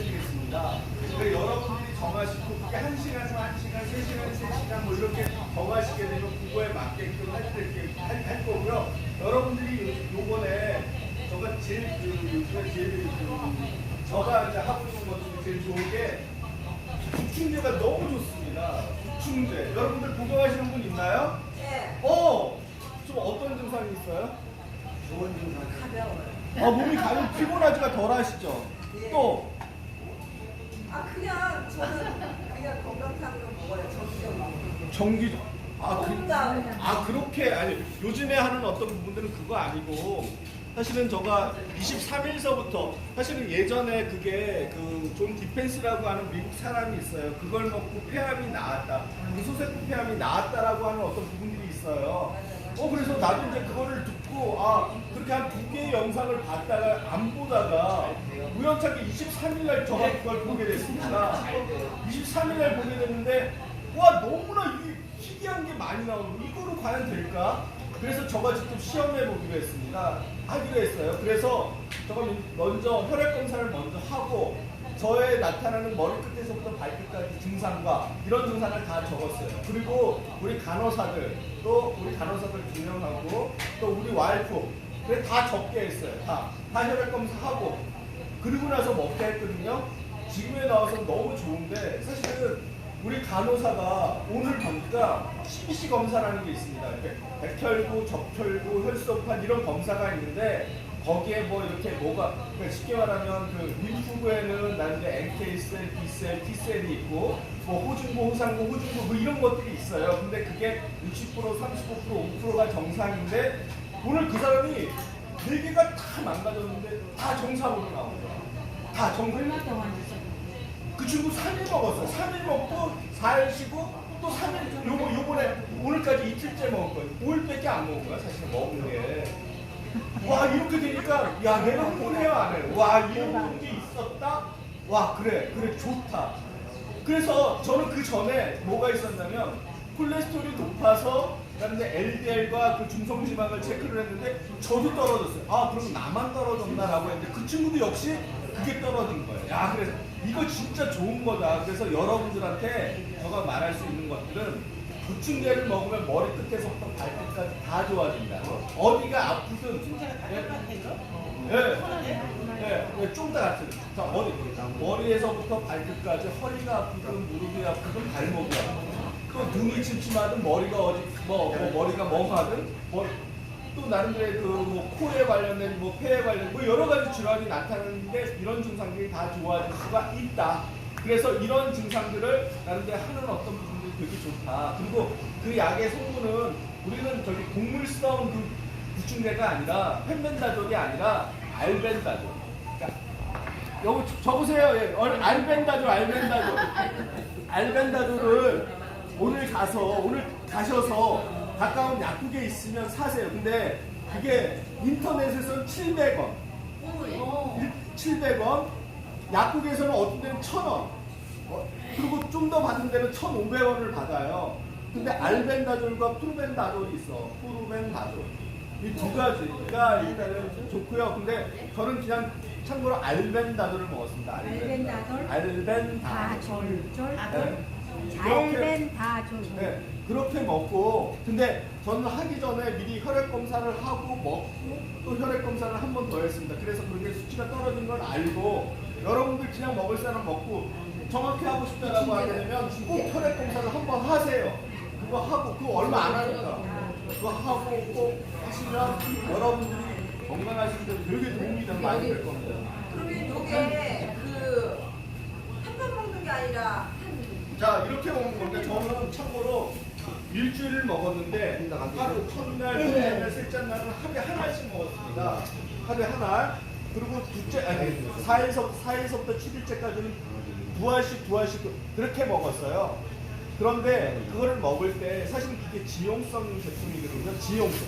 해드리겠습니다. 그러니까 여러분들이 정하시고 그게 한 시간, 한 시간, 세 시간, 세 시간 뭐 이렇게 정하시게 되면 그거에 맞게끔 해드릴게 할, 할 거고요. 여러분들이 요- 요번에 저가 제일 그 요즘에 제일 그 저가 이제 하고 있는 것 중에 제일 좋은 게 구충제가 너무 좋습니다. 구충제. 여러분들 복용하시는 분 있나요? 네. 어! 좀 어떤 증상이 있어요? 좋은 증상. 가벼워요. 아, 몸이 가면 피곤하지가 덜 하시죠? 또, 아 그냥 저는 그냥 건강상으로 먹어요. 정기적으로. 정기, 아, 그, 건강. 아, 그렇게, 아니, 요즘에 하는 어떤 부분들은 그거 아니고, 사실은 저가 23일서부터, 사실은 예전에 그게 그 존 디펜스라고 하는 미국 사람이 있어요. 그걸 먹고 폐암이 나았다. 그 소세포 폐암이 나았다라고 하는 어떤 부분들이 있어요. 어, 그래서 나도 이제 그거를 듣고, 아, 그렇게 한 두 개의 영상을 봤다가 안 보다가 우연찮게 23일 날 저가 그걸 보게 됐습니다. 23일 날 보게 됐는데, 와, 너무나 이 희귀한 게 많이 나오고, 이거로 과연 될까? 그래서 저가 직접 시험해 보기로 했습니다. 하기로 했어요. 그래서 저가 먼저 혈액 검사를 먼저 하고, 저의 나타나는 머리 끝에서부터 발끝까지 증상과 이런 증상을 다 적었어요. 그리고 우리 간호사들, 또 우리 간호사들 두 명하고, 또 우리 와이프, 다 적게 했어요. 다. 다 혈액 검사하고. 그리고 나서 먹게 했거든요. 지금에 나와서 너무 좋은데, 사실은 우리 간호사가 오늘 보니까 CBC 검사라는 게 있습니다. 이렇게 백혈구, 적혈구, 혈소판 이런 검사가 있는데 거기에 뭐 이렇게 뭐가 그러니까 쉽게 말하면 그 림프구에는 나는데 NK셀, B셀, T셀이 있고 뭐 호중구, 호상구, 호중구 뭐 이런 것들이 있어요. 근데 그게 60%, 35%, 5%가 정상인데 오늘 그 사람이 네 개가 다 망가졌는데 다 정상으로 나온 거야. 다 정상. 얼마 동안? 그 친구 3일 먹었어. 3일 먹고 4일 쉬고 또 3일 요거 요번에 오늘까지 이틀째 거예요. 5일밖에 안 먹은 거야 사실 먹은 게. 와 이렇게 되니까 야 내가 흥분해요 안 해요. 와 이런 게 있었다. 와 그래 그래 좋다. 그래서 저는 그 전에 뭐가 있었냐면 콜레스테롤이 높아서 그다음에 LDL과 그 중성 지방을 체크를 했는데 저도 떨어졌어요. 아 그럼 나만 떨어졌나라고 했는데 그 친구도 역시 그게 떨어진 거예요. 야 그래서 이거 진짜 좋은 거다. 그래서 여러분들한테 제가 말할 수 있는 것들은 구충제를 먹으면 머리 끝에서부터 발끝까지 다 좋아진다. 어디가 아프든 예. 예, 예, 쫑다 같은. 자, 머리, 머리에서부터 발끝까지 허리가 아프든 무릎이 아프든 발목이 아프든 또 눈이 침침하든 머리가 어디 뭐, 뭐 머리가 멍하든 뭐, 또 나름대로 그뭐 코에 관련된 뭐 폐에 관련 뭐 여러 가지 질환이 나타나는데 이런 증상들이 다 좋아질 수가 있다. 그래서 이런 증상들을 나름대로 하는 어떤 되게 좋다. 그리고 그 약의 성분은 우리는 저기 동물 쓰던 그 구충제가 아니라 펜벤다졸이 아니라 알벤다졸. 그러니까 여기 저- 적으세요. 예. 얼- 알벤다졸, 알벤다졸. 알벤다졸을 오늘 가서 오늘 가셔서 가까운 약국에 있으면 사세요. 근데 그게 인터넷에서는 700원. 700원. 약국에서는 어떤 데는 1000원. 어, 그리고 좀 더 받은 데는 1,500원을 받아요. 근데 알벤다졸과 프루벤다졸이 있어. 프루벤다졸. 이 두 가지가 일단은 좋고요. 근데 저는 그냥 참고로 알벤다졸을 먹었습니다. 알벤다졸? 알벤다졸. 다졸졸 네. 잘벤 다졸 네, 그렇게 먹고 근데 저는 하기 전에 미리 혈액 검사를 하고 먹고 또 혈액 검사를 한 번 더 했습니다. 그래서 그게 수치가 떨어진 걸 알고 여러분들 그냥 먹을 사람 먹고 정확히 하고 싶다라고 하게 되면 꼭 혈액 검사를 한번 하세요. 그거 하고 그거 얼마 안 하니까 그거 하고 꼭 하시면 여러분들이 건강하실 때 되게 도움이 좀 많이 될 겁니다. 그러면 이게 그한번 먹는 게 아니라 자 이렇게 먹는 건데 저는 참고로 일주일을 먹었는데 하루 첫날, 둘째 날, 셋째 날은 하루에 하나씩 먹었습니다. 하루에 하나. 그리고 둘째 아니 4일서 4일서부터 7일째까지는 두 알씩 두 알씩 그렇게 먹었어요. 그런데 그거를 먹을 때 사실 그게 지용성 제품이거든요. 지용성.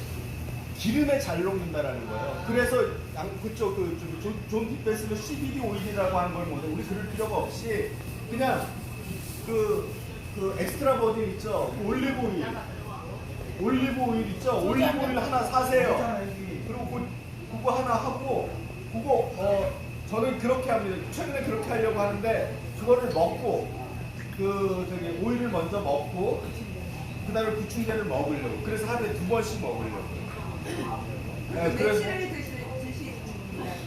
기름에 잘 녹는다라는 거예요. 그래서 양 그쪽 그 존, 존 디펜스는 CBD 오일이라고 하는 걸 먹는데 우리 그럴 필요가 없이 그냥 그, 그 엑스트라 버진 있죠? 그 올리브 오일. 올리브 오일 있죠? 올리브 오일 하나 사세요. 그리고 그, 그거 하나 하고, 그거, 어, 저는 그렇게 합니다. 최근에 그렇게 하려고 하는데 그거를 먹고 그 저기 오일을 먼저 먹고 그다음에 부충제를 먹으려고. 그래서 하루에 두 번씩 먹으려고. 네, 그래서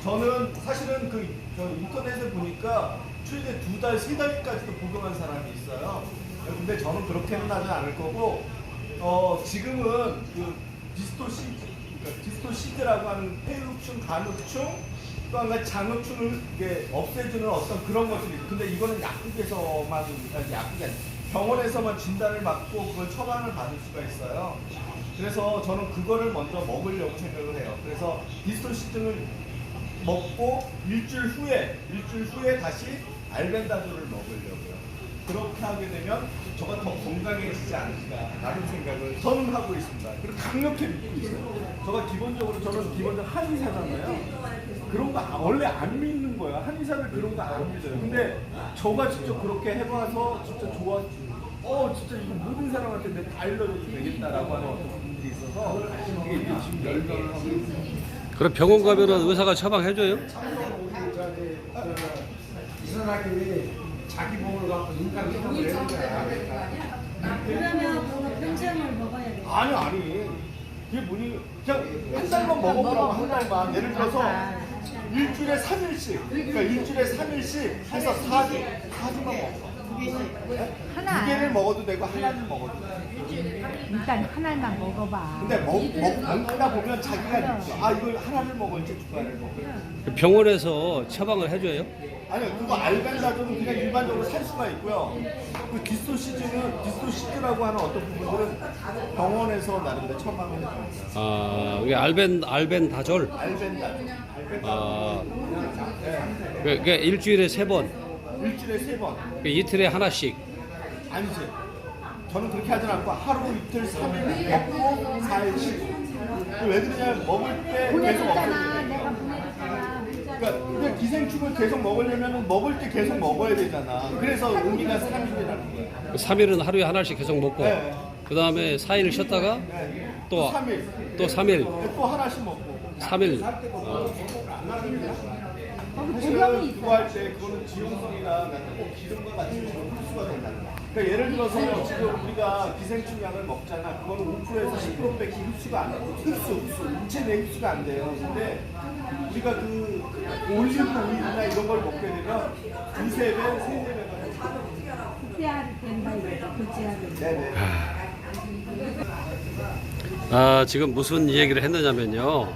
저는 사실은 그저 인터넷에 보니까 최대 두 달, 세 달까지도 복용한 사람이 있어요. 근데 저는 그렇게는 하지 않을 거고, 어, 지금은 그 디스토시, 그러니까 디스토시드라고 하는 폐흡충, 간흡충, 또 장흡충을 이게 없애주는 어떤 그런 것들이. 근데 이거는 약국에서만, 아니라 병원에서만 진단을 받고 그걸 처방을 받을 수가 있어요. 그래서 저는 그거를 먼저 먹으려고 생각을 해요. 그래서 디스토시드를 먹고 일주일 후에 일주일 후에 다시 알벤다조를 먹으려고요. 그렇게 하게 되면 저가 더 건강해지지 않을까라는 생각을 저는 하고 있습니다. 그리고 강력히 믿고 있어요. 저가 기본적으로 저는 기본적으로 한의사잖아요. 그런 거 아- 원래 안 믿는 거야. 한의사를 그런 거 안 믿어요. 근데 저가 직접 그렇게 해봐서 진짜 좋아. 어 진짜 이거 모든 사람한테 내가 다 알려줘도 되겠다라고 하는 어떤 분들이 있어서 이게 이제 지금 열변을 하고 있어요. 그럼 병원 가면은 의사가 처방해줘요? 이 사람이 자기 몸을 갖고 인간 실험을 해는 거야. 그러면 그거 평생을 먹어야 돼. 아니 아니 그게 뭐니 그냥 한 달만 먹어보라고 한 달만 예를 들어서 일주일에 3일씩. 그러니까 일주일에 3일씩 해서 4주 4주만 먹어 하나. 두 개를 먹어도 되고 하나를 먹어도 돼 일단 하나만 먹어봐. 근데 먹, 먹, 먹다 보면 자기가 느껴 아 이걸 하나를 먹을지 두 개를 먹을지 병원에서 처방을 해줘요? 아니요 그거 알벤다조는 그냥 일반적으로 살 수가 있고요 그 디스토시즈는 디스토시즈라고 하는 어떤 부분들은 병원에서 나름대로 처방을 해줍니다 아, 이게 알벤 알벤다졸. 알벤다조 아, 그, 그 일주일에 세 번, 일주일에 세 번 그 이틀에 하나씩. 아니지. 저는 그렇게 하진 않고 하루 이틀 삼일 먹고 4일 쉬고. 왜 그러냐면 먹을 때 계속 보내줬잖아. 먹어야 돼. 내가 보내줬잖아. 그러니까 근데 기생충을 계속 먹으려면 먹을 때 계속 먹어야 되잖아. 그래서 의미가 3일이라는 거야. 3일은 하루에 하나씩 계속 먹고, 네. 그 다음에 4일 쉬었다가 네. 또, 3일. 또 3일, 또 하나씩 먹고. 3일. 사실은 조경이 그거 있어. 할때 그거는 지용성이나 나는 꼭 기름과 같이 흡수가 된다는 거야. 그러니까 예를 들어서 지금 우리가 기생충 약을 먹잖아. 그거는 5%에서 10%밖에 흡수가 안 돼. 흡수, 흡수. 인체 내 흡수가 안 돼요. 근데 우리가 그 올리브 오일이나 이런 걸 먹게 되면 두세 배, 세네 배가 돼요. 급제해야 된다 이거죠. 네네. 아, 지금 무슨 얘기를 했느냐면요.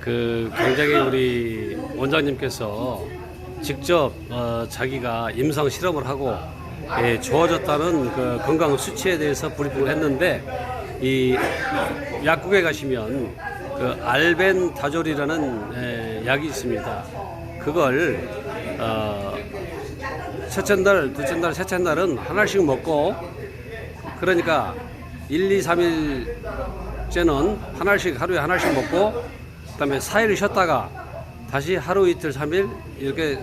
그 굉장히 우리 원장님께서 직접 어, 자기가 임상 실험을 하고 예, 좋아졌다는 그 건강 수치에 대해서 브리핑을 했는데 이 약국에 가시면 그 알벤다졸이라는 예, 약이 있습니다. 그걸 어, 첫째 날, 둘째 날, 셋째 날은 하나씩 먹고 그러니까 1, 2, 3일째는 하나씩 하루에 하나씩 먹고 그다음에 4일 쉬었다가 다시 하루 이틀 3일 이렇게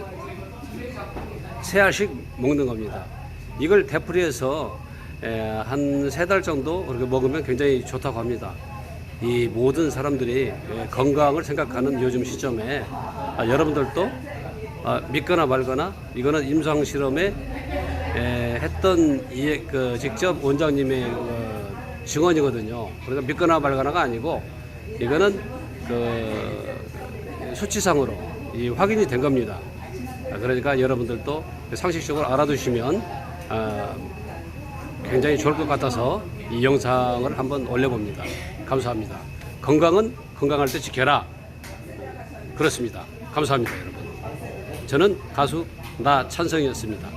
세 알씩 먹는 겁니다. 이걸 되풀이해서 한 세 달 정도 그렇게 먹으면 굉장히 좋다고 합니다. 이 모든 사람들이 예, 건강을 생각하는 요즘 시점에 아, 여러분들도 아, 믿거나 말거나 이거는 임상 실험에 에, 했던 이, 그 직접 원장님의 그 증언이거든요. 그러니까 믿거나 말거나가 아니고 이거는 그 수치상으로 이 확인이 된 겁니다. 아, 그러니까 여러분들도 상식적으로 알아두시면 아, 굉장히 좋을 것 같아서 이 영상을 한번 올려봅니다. 감사합니다. 건강은 건강할 때 지켜라. 그렇습니다. 감사합니다, 여러분. 저는 가수 나 찬성이었습니다.